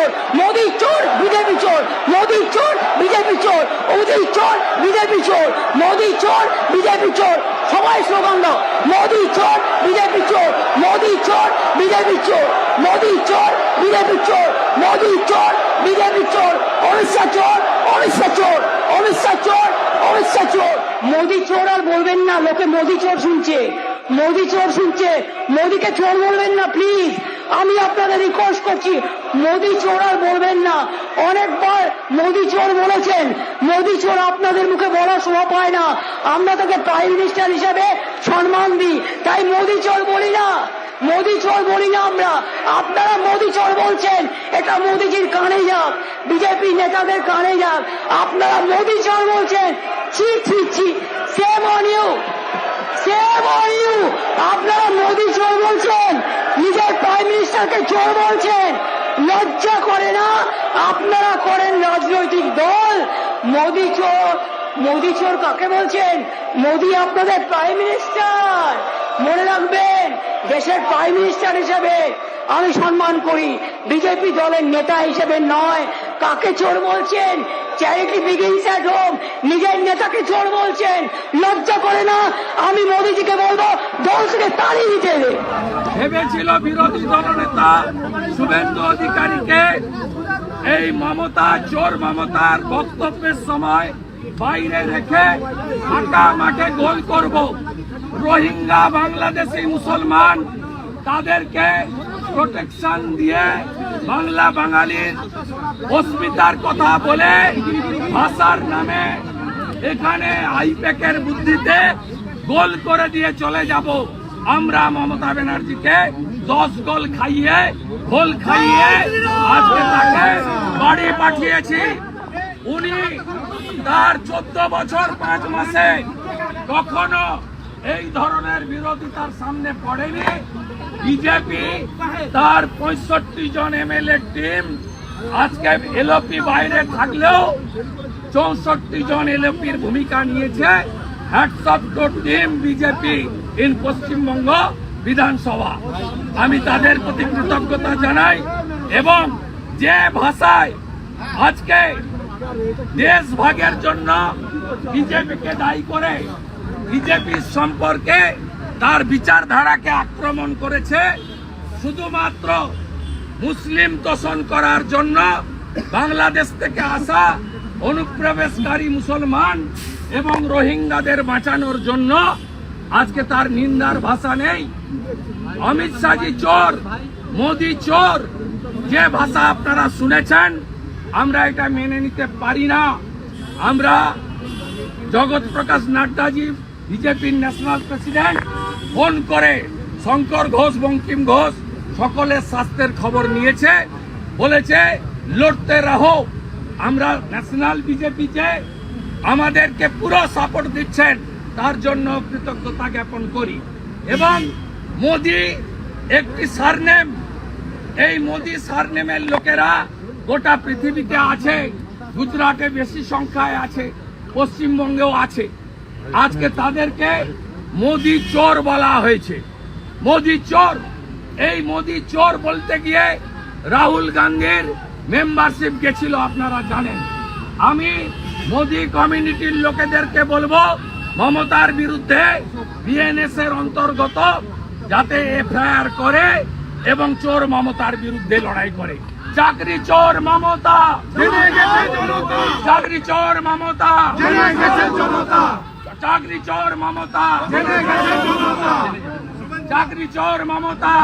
চোর, মোদি চোর, বিজেপি চোর, মোদি চোর, বিজেপি চোর মোদি চোর, বিজেপি চোর, মোদি চোর, বিজেপি চোর, সবাই স্লোগান দাও, মোদি চোর, বিজেপি চোর, মোদি চোর, বিজেপি চোর, মোদি চোর, বিজেপি চোর, মোদি চোর, বিজেপি চোর অমিত শাহ চোর অমিত শাহ চোর অমিত শাহ চোর অমিত শাহ চোর। মোদি চোর আর বলবেন না, লোকে মোদি চোর শুনছে। মোদি চোর শুনছে, মোদিকে চোর বলবেন না প্লিজ আমি আপনাদের রিকোয়েস্ট করছি মোদি চোর আর বলবেন না। অনেকবার মোদি চোর বলেছেন, মোদি চোর আপনাদের মুখে বলার শোভা পায় না। আমরা তাকে প্রাইম মিনিস্টার হিসেবে সম্মান দিই। তাই মোদি চোর বলি না। মোদি চোর বলি না আমরা। আপনারা মোদি চোর বলছেন, এটা মোদিজির কানে যাক, বিজেপি নেতাদের কানে যাক। আপনারা মোদি চোর বলছেন, ছি ছি ছি shame on you shame on you আপনারা মোদি চোর বলছেন, নিজের প্রাইম মিনিস্টারকে চোর বলছেন লজ্জা করে না? আপনারা করেন রাজনৈতিক দল। মোদি চোর মোদি চোর কাকে বলছেন? মোদি আপনাদের প্রাইম মিনিস্টার মনে রাখবেন, দেশের প্রাইম মিনিস্টার হিসেবে আমি সম্মান করি। বিজেপি দলের নেতা হিসেবে নয়। কাকে চোর বলছেন? চ্যারিটি বিগিনস অ্যাট হোম নিজের নেতাকে চোর বলছেন। লজ্জা করে না? আমি মোদিজিকে বলব, দল থেকে তাড়িয়ে দিতে। ভেবেছিল বিরোধী দলনেতা শুভেন্দু অধিকারীকে এই মমতা, চোর মমতার বক্তব্যের সময় বাইরে রেখে ফাঁকা মাঠে গোল করব। রোহিঙ্গা, বাংলাদেশি, মুসলমান, তাদেরকে প্রোটেকশন দিয়ে বাংলা বাঙালির অস্মিতার কথা বলে ভাষার নামে এখানে আইপ্যাকের বুদ্ধিতে গোল করে দিয়ে চলে যাব। আমরা মমতা ব্যানার্জিকে দশ গোল খাইয়ে গোল খাইয়ে আজকে তাকে বাড়ি পাঠিয়েছি। উনি তার চোদ্দ বছর পাঁচ মাসে কখনো এই ধরনের বিরোধিতার সামনে পড়েনি। বিজেপি তার পঁয়ষট্টি জন এমএলএ টিম আজকে এলপি বাইরে থাকলেও চৌষট্টি জন এলপির ভূমিকা নিয়েছে। Hats off to team BJP in Paschimbanga Bidhansabha আমি তাদের প্রতি কৃতজ্ঞতা জানাই এবং যে ভাষায় আজকে দেশ ভাগের জন্য বিজেপিকে দায়ী করে বিজেপির সম্পর্কে তার বিচারধারাকে আক্রমণ করেছে, শুধুমাত্র মুসলিম তোষণ করার জন্য বাংলাদেশ থেকে আসা অনুপ্রবেশকারী মুসলমান এবং রোহিঙ্গাদের বাঁচানোর জন্য আজকে তার নিন্দার ভাষা নেই। অমিত শাহজি চোর, মোদি চোর, যে ভাষা আপনারা শুনেছেন, আমরা এটা মেনে নিতে পারি না। আমরা জগৎ প্রকাশ নাড্ডাজি বিজেপির ন্যাশনাল প্রেসিডেন্ট, ফোন করে শঙ্কর ঘোষ, বঙ্কিম ঘোষ সকলের স্বাস্থ্যের খবর নিয়েছে, বলেছে, লড়তে রাহো। আমরা ন্যাশনাল বিজেপিতে আমাদেরকে পুরো সাপোর্ট দিচ্ছেন, তার জন্য কৃতজ্ঞতা জ্ঞাপন করি। এবং মোদি একটি সারনেম এই মোদি সারনেমের লোকেরা গোটা পৃথিবীতে আছে, গুজরাটে বেশি সংখ্যায় আছে, পশ্চিমবঙ্গেও আছে। আজকে তাদেরকে মোদি চোর বলা হয়েছে। মোদি চোর, এই মোদি চোর বলতে গিয়ে রাহুল গান্ধীর মেম্বারশিপ গেছিল, আপনারা জানেন। আমি মোদি কমিউনিটির লোকেদেরকে বলব মমতার বিরুদ্ধে বিএনএস এর অন্তর্গত যাতে এফআইআর করে এবং চোর মমতার বিরুদ্ধে লড়াই করে। চাকরি চোর মমতা। চাকরি চোর মমতা। চাকরি চোর মমতা। চাকরি চোর মমতা।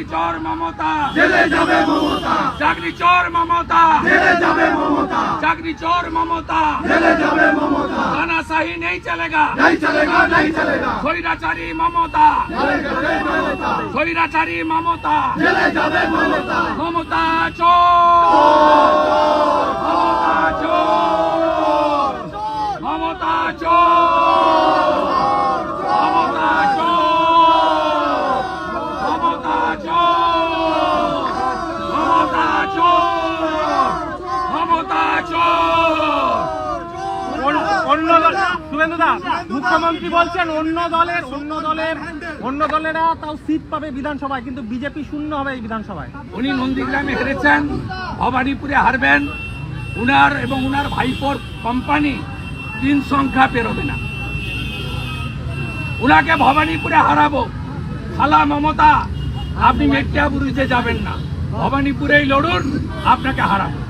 চাকরি চর মমতা। জেলে যাবে মমতা। চাকরি চর মমতা। জেলে যাবে মমতা। চাকরি চর মমতা। জেলে যাবে মমতা। খানা সাহি নেই চলেগা। নেই চলেগা নেই চলেগা। খৈরাচারী মমতা। খৈরাচারী মমতা। জেলে যাবে মমতা। মমতা চোর মুখ্যমন্ত্রী বলছেন অন্য দলের অন্য দলের, অন্য দলেরা তাও সিট পাবে বিধানসভায়, কিন্তু বিজেপি শূন্য হবে এই বিধানসভায়। উনি নন্দীগ্রামে হেরেছেন, ভবানীপুরে হারবেন, উনার এবং উনার ভাইপোর কোম্পানি তিন সংখ্যা পেরোবে না। উনাকে ভবানীপুরে হারাবো। খালা মমতা, আপনি মেটিয়াবুরুজে যাবেন না। ভবানীপুরেই লড়ুন, আপনাকে হারাবো।